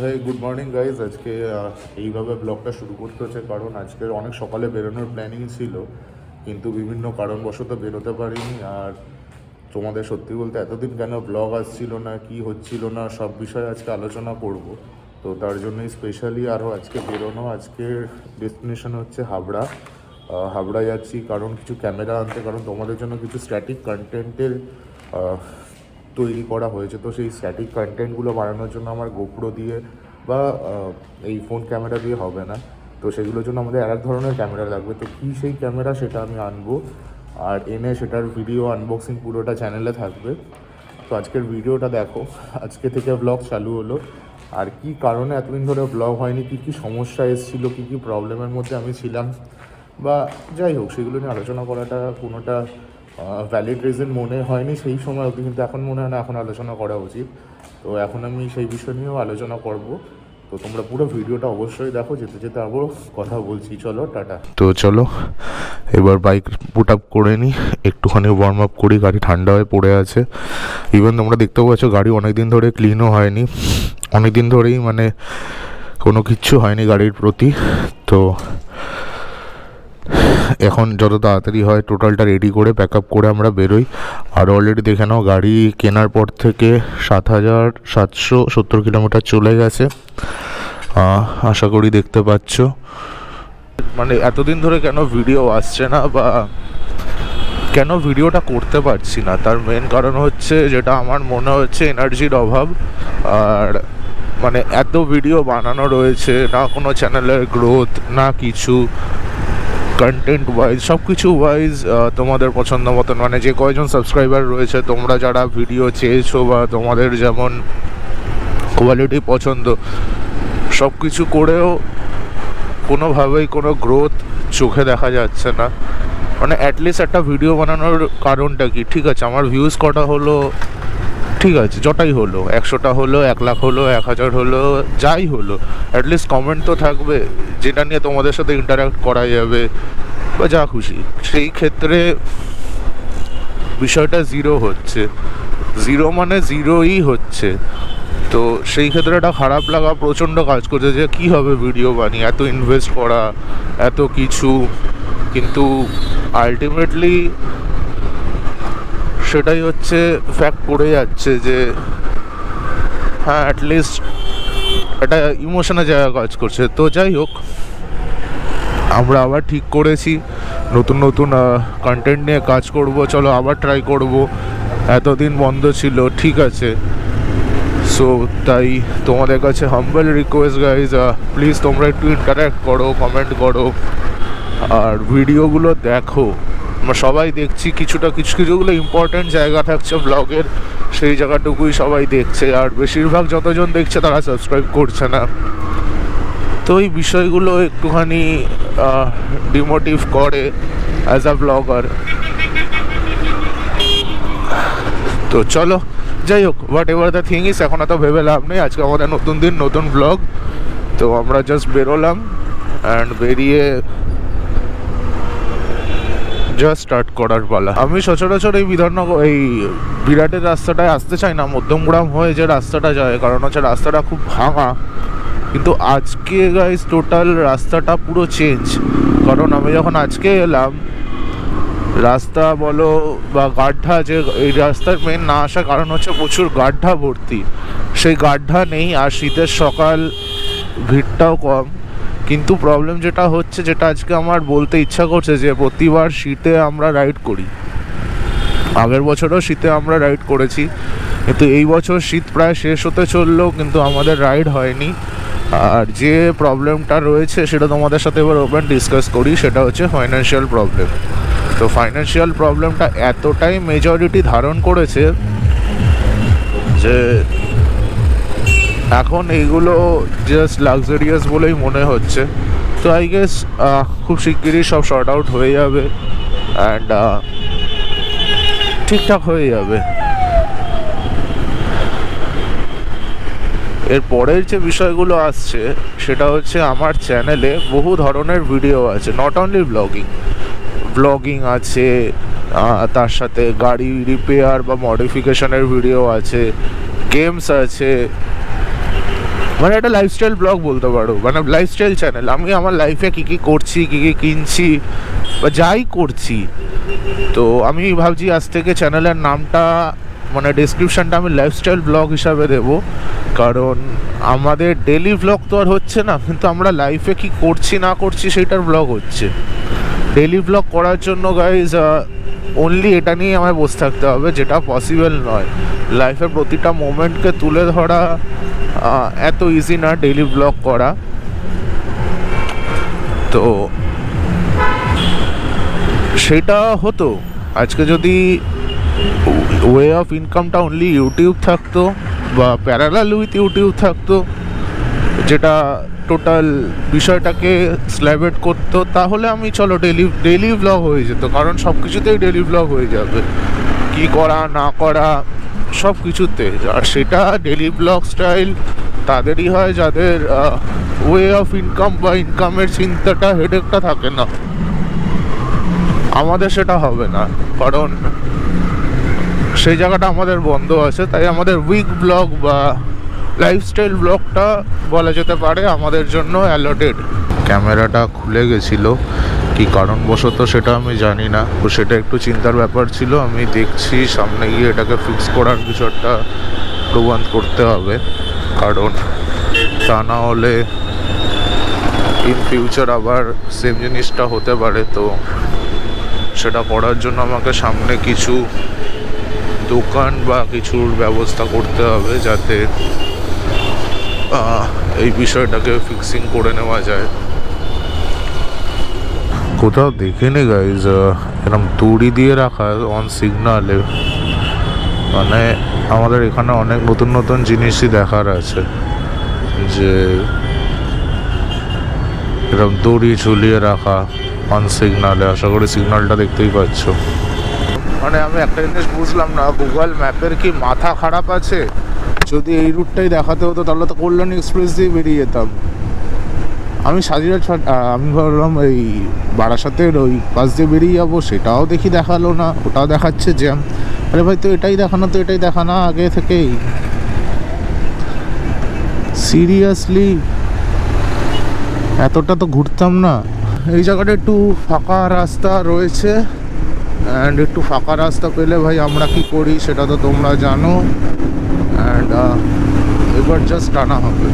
হে good morning guys আজকে এইভাবে ব্লগটা শুরু করতে হচ্ছে, কারণ আজকে অনেক সকালে বেরোনোর প্ল্যানিং ছিল, কিন্তু বিভিন্ন কারণবশত বেরোতে পারিনি। আর তোমাদের সত্যি বলতে এতদিন কেন ব্লগ আসছিল না, কি হচ্ছিল না, সব বিষয়ে আজকে আলোচনা করব। তো তার জন্যই স্পেশালি আরও আজকে বেরোনো আজকের ডেস্টিনেশন হচ্ছে হাবড়া। হাবড়া যাচ্ছি, কারণ কিছু ক্যামেরা আনতে, কারণ তোমাদের জন্য কিছু স্ট্যাটিক কন্টেন্টের তৈরি করা হয়েছে। তো সেই স্ট্যাটিক কন্টেন্টগুলো বানানোর জন্য আমার গোপ্রো দিয়ে বা এই ফোন ক্যামেরা দিয়ে হবে না। তো সেগুলোর জন্য আমাদের আর এক ধরনের ক্যামেরা লাগবে। তো কী সেই ক্যামেরা সেটা আমি আনব। আর এনে সেটার ভিডিও আনবক্সিং পুরোটা চ্যানেলে থাকবে। তো আজকের ভিডিওটা দেখো। আজকে থেকে ব্লগ চালু হলো। আর কি কারণে এতদিন ধরে ব্লগ হয়নি? কী কী সমস্যা এসেছিল? কী কী প্রবলেমের মধ্যে আমি ছিলাম? বা যাই হোক, সেগুলো নিয়ে আলোচনা করাটা কোনোটা ভ্যালিড রিজন মনে হয়নি সেই সময় অবধি, কিন্তু এখন মনে হয় না, এখন আলোচনা করা উচিত। তো এখন আমি সেই বিষয় নিয়েও আলোচনা করব। তো তোমরা পুরো ভিডিওটা অবশ্যই দেখো, যেতে যেতে আবারও কথা বলছি। চলো, টাটা। তো চলো, এবার বাইক পুট আপ করে নিই একটুখানি ওয়ার্ম আপ করি, গাড়ি ঠান্ডা হয়ে পড়ে আছে। ইভেন তোমরা দেখতে পাচ্ছ, গাড়ি অনেক দিন ধরে ক্লিনও হয়নি। অনেক দিন ধরেই মানে কোনো কিচ্ছু হয়নি গাড়ির প্রতি। তো এখন যত তাড়াতাড়ি হয় টোটালটা রেডি করে প্যাক আপ করে আমরা বেরোই। আর অলরেডি দেখে নাও, গাড়ি কেনার পর থেকে সাত হাজার সাতশো সত্তর কিলোমিটার চলে গেছে। আশা করি দেখতে পাচ্ছ। মানে এতদিন ধরে কেন ভিডিও আসছে না বা কেন ভিডিওটা করতে পারছি না? তার মেন কারণ হচ্ছে যেটা আমার মনে হচ্ছে এনার্জির অভাব। আর মানে এত ভিডিও বানানো রয়েছে, না কোনো চ্যানেলের গ্রোথ না কিছু। কন্টেন্ট ওয়াইজ সব কিছু ওয়াইজ তোমাদের পছন্দ মতন মানে যে কয়জন সাবস্ক্রাইবার রয়েছে, তোমরা যারা ভিডিও চেয়েছো বা তোমাদের যেমন কোয়ালিটি পছন্দ সব কিছু করেও কোনোভাবেই কোনো গ্রোথ চোখে দেখা যাচ্ছে না। মানে অ্যাটলিস্ট একটা ভিডিও বানানোর কারণটা কি? ঠিক আছে, আমার ভিউজ কটা হলো? ঠিক আছে, যটাই হলো। একশোটা হলো, এক লাখ হলো, এক হাজার হলো, যাই হলো। অ্যাটলিস্ট কমেন্ট তো থাকবে, যেটা নিয়ে তোমাদের সাথে ইন্টারাক্ট করা যাবে, বা যা খুশি। সেই ক্ষেত্রে বিষয়টা জিরো হচ্ছে। জিরো মানে জিরোই হচ্ছে। তো সেই ক্ষেত্রে একটা খারাপ লাগা, প্রচণ্ড কাজ করছে যে, কী হবে ভিডিও বানিয়ে? এত ইনভেস্ট করা, এত কিছু। কিন্তু আলটিমেটলি সেটাই হচ্ছে ফ্যাক্ট পড়ে যাচ্ছে যে হ্যাঁ অ্যাটলিস্ট একটা ইমোশনের জায়গা কাজ করছে। তো যাই হোক, আমরা আবার ঠিক করেছি। নতুন নতুন কন্টেন্ট নিয়ে কাজ করব। চলো আবার ট্রাই করব। এতদিন বন্ধ ছিল, ঠিক আছে। সো তাই তোমাদের কাছে হাম্বল রিকোয়েস্ট গাইজ প্লিজ তোমরা একটু ইন্টারাক্ট করো কমেন্ট করো। আর ভিডিওগুলো দেখো। আমরা সবাই দেখছি কিছুটা কিছু কিছুগুলো ইম্পর্ট্যান্ট জায়গা থাকছে ব্লগের সেই জায়গাটুকুই সবাই দেখছে। আর বেশিরভাগ যতজন দেখছে তারা সাবস্ক্রাইব করছে না। তো এই বিষয়গুলো একটুখানি ডিমোটিভ করে অ্যাজ আ ব্লগার তো চলো, যাই হোক whatever the thing is এখন এত ভেবে লাভ নেই। আজকে আমাদের নতুন দিন, নতুন ব্লগ তো আমরা জাস্ট বেরোলাম অ্যান্ড বেরিয়ে জাস্ট স্টার্ট করার পালা। আমি সচরাচর এই বিধাননগর, এই বিরাটের রাস্তাটায় আসতে চাই না। মধ্যমগ্রাম হয়ে যে রাস্তাটা যায়, কারণ হচ্ছে রাস্তাটা খুব ভাঙা। কিন্তু আজকে গাইজ টোটাল রাস্তাটা পুরো চেঞ্জ কারণ আমি যখন আজকে এলাম, রাস্তা বলো বা গাড্ডা যে, এই রাস্তার মেন না আসার কারণ হচ্ছে প্রচুর গাড্ডা ভর্তি। সেই গাড্ডা নেই, আর শীতের সকাল ভিড়টাও কম। কিন্তু প্রবলেম যেটা হচ্ছে, যেটা আজকে আমার বলতে ইচ্ছা করছে যে প্রতিবার শীতে আমরা রাইড করি। আগের বছরও শীতে আমরা রাইড করেছি, কিন্তু এই বছর শীত প্রায় শেষ হতে চলল কিন্তু আমাদের রাইড হয়নি। আর যে প্রবলেমটা রয়েছে, সেটা তোমাদের সাথে এবার ওপেন ডিসকাস করি, সেটা হচ্ছে ফাইন্যান্সিয়াল প্রবলেম তো ফাইন্যান্সিয়াল প্রবলেমটা এতটাই মেজরিটি ধারণ করেছে যে এখন এইগুলো জাস্ট লাক্সারিয়াস বলেই মনে হচ্ছে। তো আই গেস খুব শিগগিরই সব শর্ট আউট হয়ে যাবে অ্যান্ড ঠিকঠাক হয়ে যাবে। এর পরের যে বিষয়গুলো আসছে, সেটা হচ্ছে আমার চ্যানেলে বহু ধরনের ভিডিও আছে নট অনলি ব্লগিং ব্লগিং আছে তার সাথে গাড়ি রিপেয়ার বা মডিফিকেশনের ভিডিও আছে গেমস আছে মানে একটা লাইফস্টাইল ব্লগ বলতে পারো মানে লাইফস্টাইল চ্যানেল আমি আমার লাইফে কী কী করছি, কী কী কিনছি, বা যাই করছি। তো আমি ভাবছি আজ থেকে চ্যানেলের নামটা মানে ডিসক্রিপশনটা আমি লাইফস্টাইল ব্লগ হিসাবে দেব। কারণ আমাদের ডেলি ব্লগ তো আর হচ্ছে না, কিন্তু আমরা লাইফে কি করছি, না করছি সেটার ব্লগ হচ্ছে। ডেলি ব্লগ করার জন্য গাইজ অনলি এটা নিয়ে আমায় বসে থাকতে হবে, যেটা পসিবল নয়। লাইফের প্রতিটা মোমেন্টকে তুলে ধরা এত ইজি না ডেলি ব্লগ করা। তো সেটা হতো। আজকে যদি ওয়ে অফ ইনকামটা অনলি ইউটিউব থাকতো বা প্যারালাল উইথ ইউটিউব থাকতো, যেটা টোটাল বিষয়টাকে স্ল্যাবেট করতো, তাহলে আমি চলো ডেলি ডেলি ব্লগ হয়ে যেত, কারণ সব কিছুতেই ডেলি ব্লগ হয়ে যাবে। কি করা, না করা সব কিছুতে আর সেটা ডেলি ব্লগ স্টাইল তাদেরই হয়, যাদের ওয়ে অফ ইনকাম বা ইনকামের চিন্তাটা হেডেকটা থাকে না। আমাদের সেটা হবে না, কারণ সেই জায়গাটা আমাদের বন্ধ আছে, তাই আমাদের উইক ব্লগ বা লাইফস্টাইল ব্লগটা বলা যেতে পারে আমাদের জন্য অ্যালটেড ক্যামেরাটা খুলে গেছিল। কি কারণবশত সেটা আমি জানি না। তো সেটা একটু চিন্তার ব্যাপার ছিল। আমি দেখছি সামনে গিয়ে এটাকে ফিক্স করার কিছু একটা প্রবন্ধ করতে হবে। কারণ তা না হলে ইন ফিউচার আবার সেম জিনিসটা হতে পারে। তো সেটা করার জন্য আমাকে সামনে কিছু দোকান বা কিছুর ব্যবস্থা করতে হবে যাতে এই বিষয়টাকে ফিক্সিং করে নেওয়া যায়। কোথাও দেখিনি গাইজ এরকম দড়ি দিয়ে রাখা অন সিগনালে মানে আমাদের এখানে অনেক নতুন নতুন জিনিসই দেখার আছে। যে এরকম দড়ি ঝুলিয়ে রাখা অন সিগনালে আশা করি সিগনালটা দেখতেই পাচ্ছ। মানে আমি একটা জিনিস বুঝলাম না গুগল ম্যাপের কি মাথা খারাপ আছে? যদি এই রুটটাই দেখাতে হতো, তাহলে তো কল্যাণী এক্সপ্রেস দিয়ে বেরিয়ে যেতাম। আমি সাজিরা আমি ভাবলাম এই বারাসাতের ওই পাশ দিয়ে বেরিয়ে যাব, সেটাও দেখি দেখাল না, ওটাও দেখাচ্ছে জ্যাম। আরে ভাই, তো এটাই দেখানো, তো এটাই দেখানো আগে থেকেই। সিরিয়াসলি, এতটা তো ঘুরতাম না। এই জায়গাটা একটু ফাঁকা রাস্তা রয়েছে অ্যান্ড একটু ফাঁকা রাস্তা পেলে ভাই আমরা কি করি, সেটা তো তোমরা জানো। অ্যান্ড এবার জাস্ট টানা হবে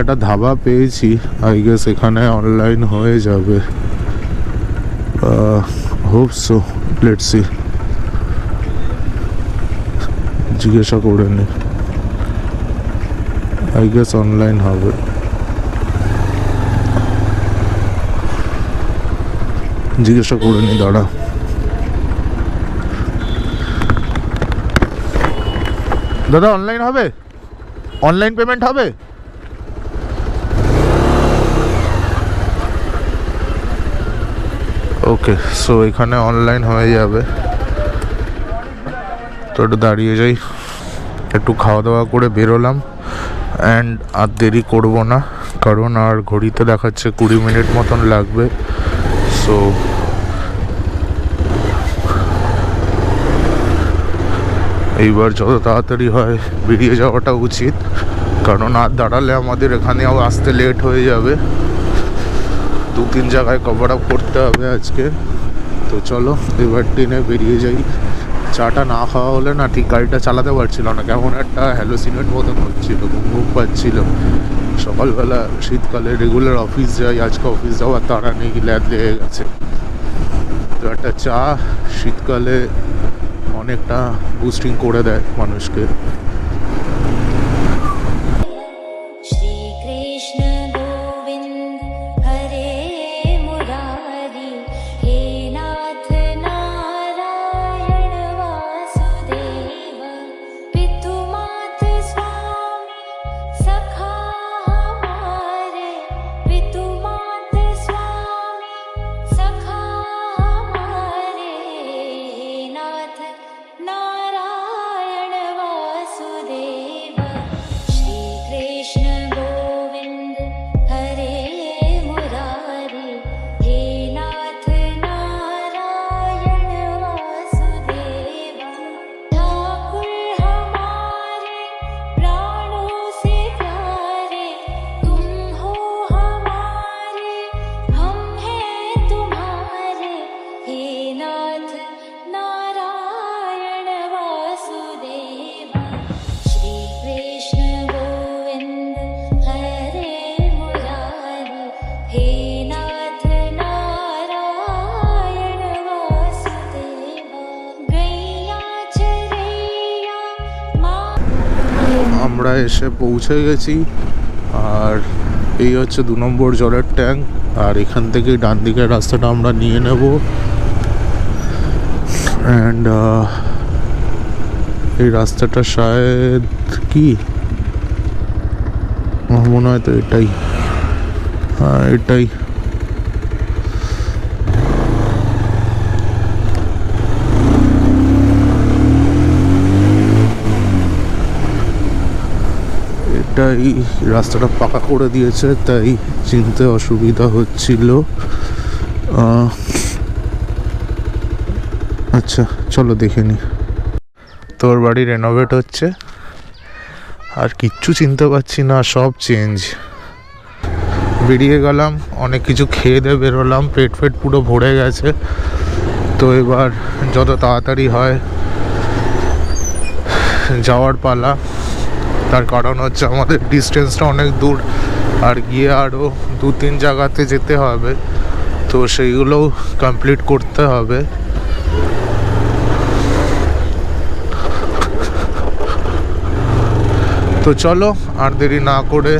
একটা ধাবা পেয়েছি আই গেস এখানে অনলাইন হয়ে যাবে। হোপ সো লেট সি জিজ্ঞাসা করে নি। আই গেস অনলাইন হবে। জিজ্ঞাসা করে নি, দাঁড়া। দাদা অনলাইন হবে? অনলাইন পেমেন্ট হবে? ওকে সো এখানে অনলাইন হয়ে যাবে। তো একটু দাঁড়িয়ে যাই। একটু খাওয়া দাওয়া করে বেরোলাম। অ্যান্ড আর দেরি করব না, কারণ আর ঘড়িতে দেখাচ্ছে কুড়ি মিনিট মতন লাগবে। সো এইবার যত তাড়াতাড়ি হয়, বেরিয়ে যাওয়াটা উচিত। কারণ আর দাঁড়ালে আমাদের এখানেও আসতে লেট হয়ে যাবে। দু তিন জায়গায় কভার আপ করতে হবে আজকে। তো চলো, এবার ট্রেনে বেরিয়ে যাই। চাটা না খাওয়া হলে না ঠিক গাড়িটা চালাতে পারছিল না। কেমন একটা হ্যালোসিনেট মতন হচ্ছিল, ঘুম পাচ্ছিল। সকালবেলা শীতকালে রেগুলার অফিস যাই, আজকে অফিস যাওয়ার তারা নেই, ল্যাদ লেগে গেছে। তো একটা চা শীতকালে অনেকটা বুস্টিং করে দেয় মানুষকে। আমরা এসে পৌঁছে গেছি। আর এই হচ্ছে দু নম্বর জলের ট্যাঙ্ক। আর এখান থেকে ডান দিকের রাস্তাটা আমরা নিয়ে নেব। অ্যান্ড এই রাস্তাটা শায়দ কি? মনে হয় তো এটাই। হ্যাঁ এটাই। এটাই রাস্তাটা পাকা করে দিয়েছে, তাই চিনতে অসুবিধা হচ্ছিল। আচ্ছা চলো দেখে নি। তোর বাড়ি রেনোভেট হচ্ছে? আর কিচ্ছু চিনতে পারছি না, সব চেঞ্জ বেরিয়ে গেলাম, অনেক কিছু খেয়ে দিয়ে বেরোলাম, পেট ফেট পুরো ভরে গেছে। তো এবার যত তাড়াতাড়ি হয়, যাওয়ার পালা। তার কারণ হচ্ছে আমাদের ডিস্টেন্সটা অনেক দূর। আর গিয়ে আরও দু তিন জায়গাতে যেতে হবে। তো সেইগুলোও কমপ্লিট করতে হবে। তো চলো, আর দেরি না করে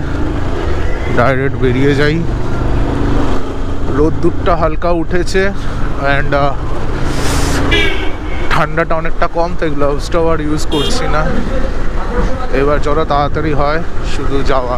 ডাইরেক্ট বেরিয়ে যাই। রোদ্দুরটা হালকা উঠেছে অ্যান্ড ঠান্ডাটা অনেকটা কম, তাই গ্লাভসটাও আর ইউজ করছি না। এবার যত তাড়াতাড়ি হয় শুধু যাওয়া।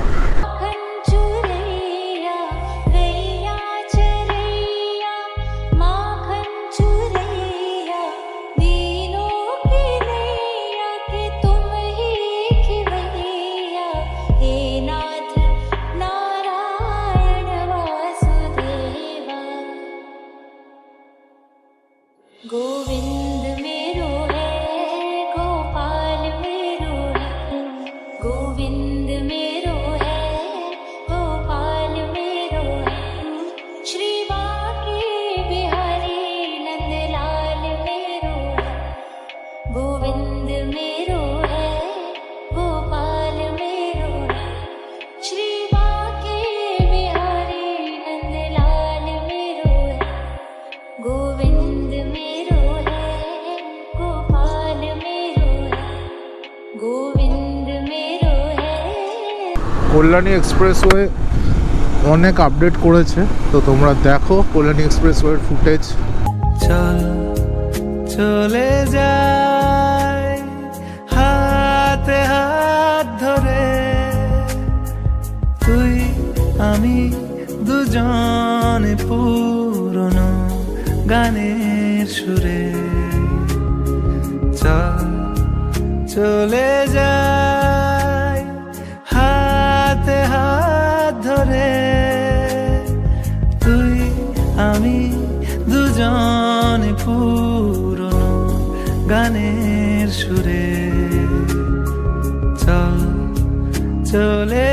কল্যাণী এক্সপ্রেসওয়ে অনেক আপডেট করেছে। তো তোমরা দেখো কল্যাণী এক্সপ্রেসওয়ের ফুটেজ। চল, চলে যাই হাতে হাত ধরে। তুই, আমি দুজন পুরনো গানের সুরে। চল, চলে যাই দুজন পুরনো গানের সুরে চল চলে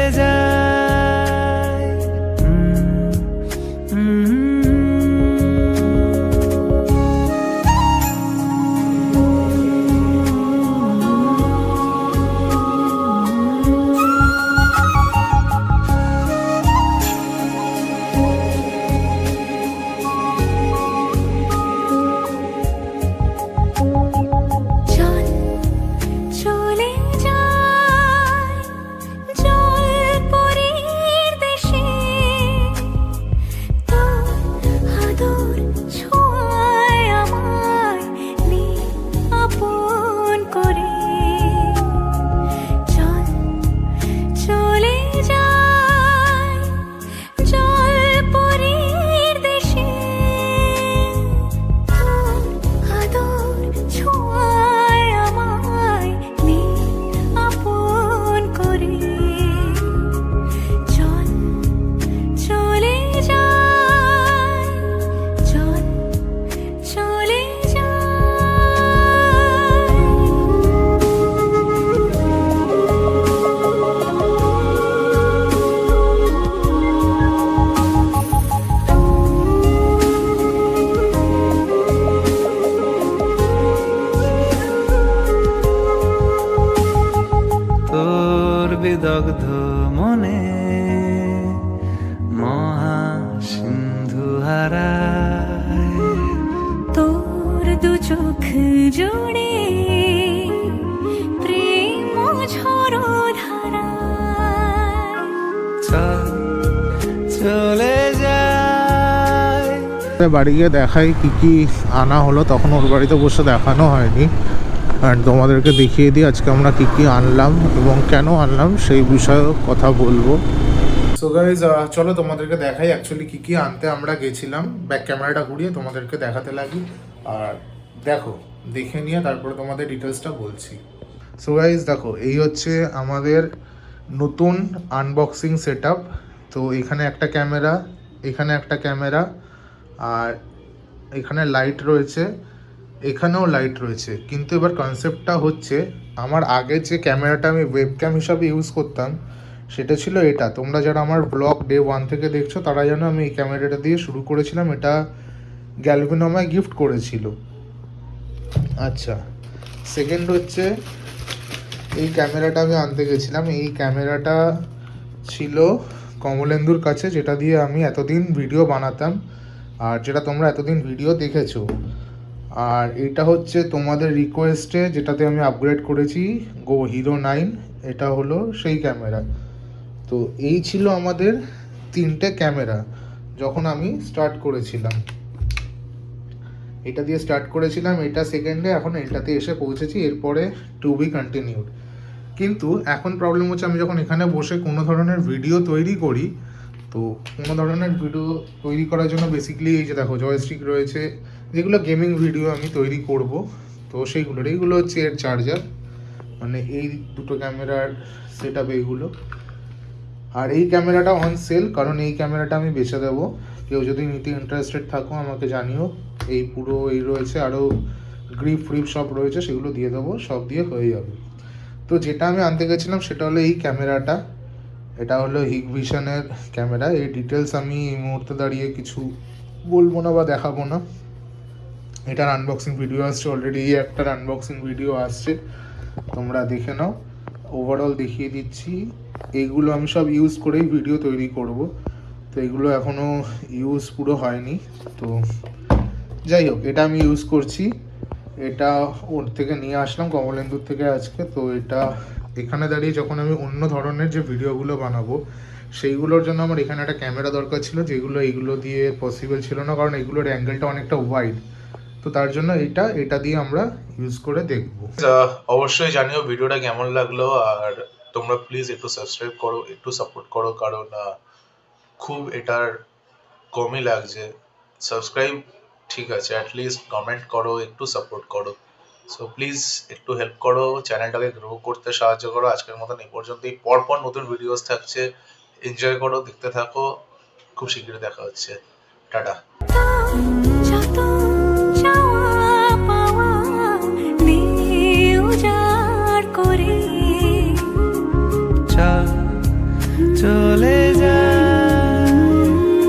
বিদগ্ধ মনে মহা সিন্ধু হারা তোর দু চোখ জুড়ে চলে যায়। বাড়ি গিয়ে দেখাই কি কি আনা হলো তখন ওর বাড়িতে বসে দেখানো হয়নি। অ্যান্ড তোমাদেরকে দেখিয়ে দিই আজকে আমরা কী কী আনলাম এবং কেন আনলাম সেই বিষয়েও কথা বলব। সো গাইজ চলো তোমাদেরকে দেখাই অ্যাকচুয়ালি কী কী আনতে আমরা গেছিলাম। ব্যাক ক্যামেরাটা ঘুরিয়ে তোমাদেরকে দেখাতে লাগি। আর দেখো, দেখে নিয়ে তারপরে তোমাদের ডিটেলসটা বলছি। সো গাইজ দেখো, এই হচ্ছে আমাদের নতুন আনবক্সিং সেট তো এখানে একটা ক্যামেরা এখানে একটা ক্যামেরা আর এখানে লাইট রয়েছে। এখানেও লাইট রয়েছে। কিন্তু এবার কনসেপ্টটা হচ্ছে, আমার আগে যে ক্যামেরাটা আমি ওয়েবক্যাম হিসাবে ইউজ করতাম, সেটা ছিল এটা। তোমরা যারা আমার ব্লগ ডে ওয়ান থেকে দেখছ, তারা যেন আমি এই ক্যামেরাটা দিয়ে শুরু করেছিলাম। এটা গ্যালভিন আমায় গিফট করেছিল। আচ্ছা সেকেন্ড হচ্ছে, এই ক্যামেরাটা আমি আনতে গেছিলাম। এই ক্যামেরাটা ছিল কমলেন্দুর কাছে, যেটা দিয়ে আমি এতদিন ভিডিও বানাতাম। আর যেটা তোমরা এতদিন ভিডিও দেখেছ আর এটা হচ্ছে তোমাদের রিকোয়েস্টে যেটাতে আমি আপগ্রেড করেছি গো হিরো নাইন এটা হলো সেই ক্যামেরা তো এই ছিল আমাদের তিনটে ক্যামেরা যখন আমি স্টার্ট করেছিলাম। এটা দিয়ে স্টার্ট করেছিলাম, এটা সেকেন্ডে এখন এটাতে এসে পৌঁছেছি, এরপরে টু বি কন্টিনিউড কিন্তু এখন প্রবলেম হচ্ছে, আমি যখন এখানে বসে কোনো ধরনের ভিডিও তৈরি করি, তো কোনো ধরনের ভিডিও তৈরি করার জন্য বেসিক্যালি এই যে দেখো জয়স্টিক রয়েছে যেগুলো গেমিং ভিডিও আমি তৈরি করব, তো সেইগুলোর, এইগুলো হচ্ছে এর চার্জার মানে এই দুটো ক্যামেরার সেট আপ এইগুলো। আর এই ক্যামেরাটা অন সেল কারণ এই ক্যামেরাটা আমি বেচে দেবো। কেউ যদি নিতে ইন্টারেস্টেড থাকো, আমাকে জানিও। এই পুরো, এই রয়েছে আরও গ্রিপ ফ্রিপ সব রয়েছে, সেগুলো দিয়ে দেবো, সব দিয়ে হয়ে যাবে। তো যেটা আমি আনতে গেছিলাম, সেটা হলো এই ক্যামেরাটা এটা হলো হিগ ভিশনের ক্যামেরা এই ডিটেলস আমি এই মুহূর্তে দাঁড়িয়ে কিছু বলব না বা দেখাবো না। এটার আনবক্সিং ভিডিও আসছে অলরেডি একটার আনবক্সিং ভিডিও আসছে। তোমরা দেখে নাও। ওভারঅল দেখিয়ে দিচ্ছি। এইগুলো আমি সব ইউজ করেই ভিডিও তৈরি করব। তো এগুলো এখনও ইউজ পুরো হয়নি। তো যাই হোক, এটা আমি ইউজ করছি। এটা ওর থেকে নিয়ে আসলাম, কমলেন্দুর থেকে আজকে। তো এটা এখানে দাঁড়িয়ে যখন আমি অন্য ধরনের যে ভিডিওগুলো বানাবো, সেইগুলোর জন্য আমার এখানে একটা ক্যামেরা দরকার ছিল, যেগুলো এইগুলো দিয়ে পসিবল ছিল না, কারণ এগুলোর অ্যাঙ্গেলটা অনেকটা ওয়াইড তো তার জন্য এটা এটা দিয়ে আমরা ইউজ করে দেখব। অবশ্যই জানিও ভিডিওটা কেমন লাগল, আর তোমরা প্লিজ একটু সাবস্ক্রাইব করো, একটু সাপোর্ট করো, কারণ খুব এটার কমই লাগছে। সাবস্ক্রাইব ঠিক আছে অ্যাটলিস্ট কমেন্ট করো, একটু সাপোর্ট করো। সো প্লিজ একটু হেল্প করো চ্যানেলটাকে গ্রো করতে সাহায্য করো। আজকের মতন এই পর্যন্তই। পরপর নতুন ভিডিওস থাকছে। এনজয় করো, দেখতে থাকো। খুব শীঘ্রই দেখা হচ্ছে। টাটা। চল চলে যা